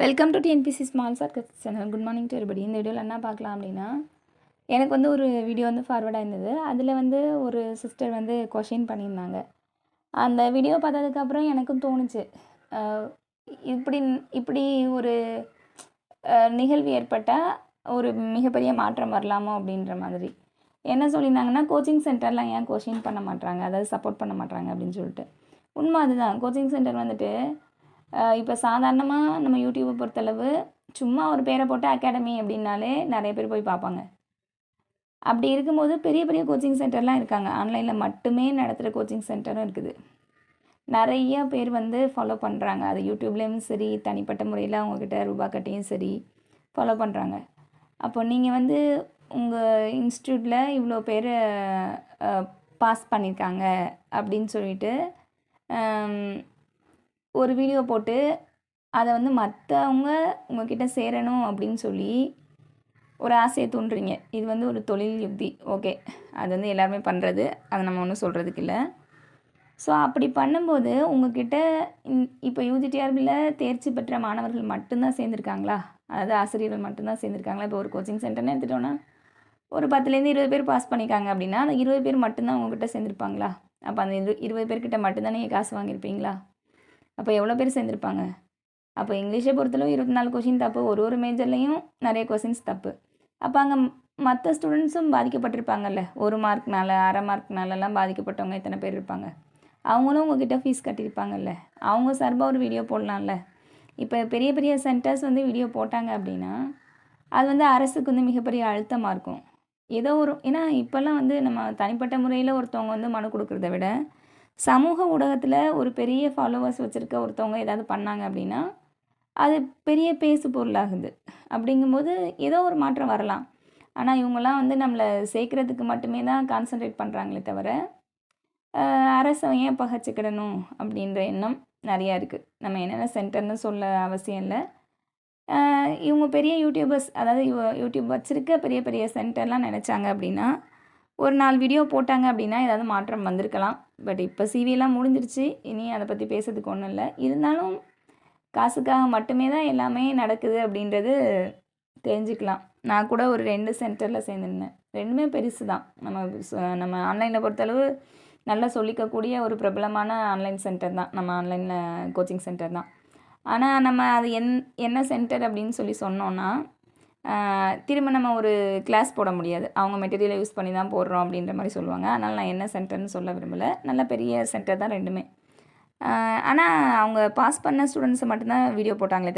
Welcome to TNPC small sir channel good morning to everybody. இந்த வீடியோவில் என்ன பார்க்கலாம் அப்படின்னா எனக்கு வந்து ஒரு வீடியோ வந்து ஃபார்வர்டாக இருந்தது. அதில் வந்து ஒரு சிஸ்டர் வந்து கொஷின் பண்ணியிருந்தாங்க. அந்த வீடியோ பார்த்ததுக்கப்புறம் எனக்கும் தோணுச்சு. இப்படி இப்படி ஒரு நிகழ்வு ஏற்பட்டால் ஒரு மிகப்பெரிய மாற்றம் வரலாமோ அப்படின்ற மாதிரி. என்ன சொல்லியிருந்தாங்கன்னா கோச்சிங் சென்டர்லாம் ஏன் கொஷின் பண்ண மாட்டாங்க அதாவது சப்போர்ட் பண்ண மாட்டாங்க அப்படின்னு சொல்லிட்டு. உண்மை அதுதான். கோச்சிங் சென்டர் வந்துட்டு இப்போ சாதாரணமாக நம்ம யூடியூப்பை பொறுத்தளவு சும்மா ஒரு பேரை போட்டு அகாடமி அப்படின்னாலே நிறைய பேர் போய் பார்ப்பாங்க. அப்படி இருக்கும்போது பெரிய பெரிய கோச்சிங் சென்டர்லாம் இருக்காங்க. ஆன்லைனில் மட்டுமே நடத்துகிற கோச்சிங் சென்டரும் இருக்குது. நிறைய பேர் வந்து ஃபாலோ பண்ணுறாங்க அது யூடியூப்லேயும் சரி தனிப்பட்ட முறையில் அவங்கக்கிட்ட ரூபா கட்டியும் சரி ஃபாலோ பண்ணுறாங்க அப்போ நீங்கள் வந்து உங்கள் இன்ஸ்டியூட்டில் இவ்வளோ பேர் பாஸ் பண்ணியிருக்காங்க அப்படின்னு சொல்லிட்டு ஒரு வீடியோ போட்டு அதை வந்து மற்றவங்க உங்ககிட்ட சேரணும் அப்படின்னு சொல்லி ஒரு ஆசையை தூண்டுறீங்க. இது வந்து ஒரு தொழில் யுக்தி. ஓகே அது வந்து எல்லாருமே பண்ணுறது அதை நம்ம ஒன்றும் சொல்கிறதுக்கு இல்லை. ஸோ அப்படி பண்ணும்போது உங்ககிட்ட இப்போ யூஜிடிஆர்பியில் தேர்ச்சி பெற்ற மாணவர்கள் மட்டும்தான் சேர்ந்துருக்காங்களா? அதாவது ஆசிரியர்கள் மட்டும்தான் சேர்ந்துருக்காங்களா? இப்போ ஒரு கோச்சிங் சென்டர்னு எடுத்துட்டோன்னா ஒரு பத்துலேருந்து இருபது பேர் பாஸ் பண்ணிக்காங்க அப்படின்னா அந்த இருபது பேர் மட்டும்தான் உங்ககிட்ட சேர்ந்துருப்பாங்களா? அப்போ அந்த இரு இருபது பேர்கிட்ட மட்டும்தான் நீங்கள் காசு வாங்கியிருப்பீங்களா? அப்போ எவ்வளோ பேர் சேர்ந்துருப்பாங்க? அப்போ இங்கிலீஷை பொறுத்தளவு இருபத்தி நாலு கொஷின் தப்பு. ஒரு ஒரு மேஜர்லேயும் நிறைய கொஷின்ஸ் தப்பு. அப்போ அங்கே மற்ற ஸ்டூடெண்ட்ஸும் பாதிக்கப்பட்டிருப்பாங்கல்ல? ஒரு மார்க்னால அரை மார்க்னாலலாம் பாதிக்கப்பட்டவங்க எத்தனை பேர் இருப்பாங்க? அவங்களும் உங்ககிட்ட ஃபீஸ் கட்டியிருப்பாங்கல்ல? அவங்க சார்பாக ஒரு வீடியோ போடலாம்ல? இப்போ பெரிய பெரிய சென்டர்ஸ் வந்து வீடியோ போட்டாங்க அப்படின்னா அது வந்து அரசுக்கு வந்து மிகப்பெரிய அழுத்தமாக இருக்கும். ஏதோ ஒரு ஏன்னா இப்போல்லாம் வந்து நம்ம தனிப்பட்ட முறையில் ஒருத்தவங்க வந்து மனு கொடுக்குறத விட சமூக ஊடகத்தில் ஒரு பெரிய ஃபாலோவர்ஸ் வச்சுருக்க ஒருத்தவங்க ஏதாவது பண்ணாங்க அப்படின்னா அது பெரிய பேசு பொருளாகுது. அப்படிங்கும்போது ஏதோ ஒரு மாற்றம் வரலாம். ஆனால் இவங்கெல்லாம் வந்து நம்மளை சேர்க்குறதுக்கு மட்டுமே தான் கான்சென்ட்ரேட் பண்ணுறாங்களே தவிர அரசை ஏன் பகைச்சிக்கிடணும் அப்படின்ற எண்ணம் நிறையா இருக்குது நம்ம என்னென்ன சென்டர்னு சொல்ல அவசியம் இல்லை. இவங்க பெரிய யூடியூபர்ஸ் அதாவது யூ யூடியூப் வச்சுருக்க பெரிய பெரிய சென்டர்லாம் நினச்சாங்க அப்படின்னா ஒரு நாலு வீடியோ போட்டாங்க அப்படின்னா ஏதாவது மாற்றம் வந்திருக்கலாம். பட் இப்போ சிவியெல்லாம் முடிஞ்சிருச்சு. இனி அதை பற்றி பேசுறதுக்கு ஒன்றும் இல்லை. இருந்தாலும் காசுக்காக மட்டுமே தான் எல்லாமே நடக்குது அப்படின்றது தெரிஞ்சுக்கலாம். நான் கூட ஒரு ரெண்டு சென்டரில் சேர்ந்துருந்தேன். ரெண்டுமே பெருசு தான். நம்ம ச- நம்ம ஆன்லைனில் பொறுத்தளவு நல்லா சொல்லிக்கக்கூடிய ஒரு பிரபலமான ஆன்லைன் சென்டர் தான். நம்ம ஆன்லைனில் கோச்சிங் சென்டர் தான். ஆனால் நம்ம அது என் என்ன சென்டர் அப்படின்னு சொல்லி சொன்னோன்னா திரும்ப நம்ம ஒரு கிளாஸ் போட முடியாது. அவங்க மெட்டீரியலை யூஸ் பண்ணி தான் போடுறோம் அப்படின்ற மாதிரி சொல்லுவாங்க. அதனால் நான் என்ன சென்டர்னு சொல்ல விரும்பலை. நல்ல பெரிய சென்டர் தான் ரெண்டுமே. ஆனால் அவங்க பாஸ் பண்ண ஸ்டூடெண்ட்ஸை மட்டும்தான் வீடியோ போட்டாங்களே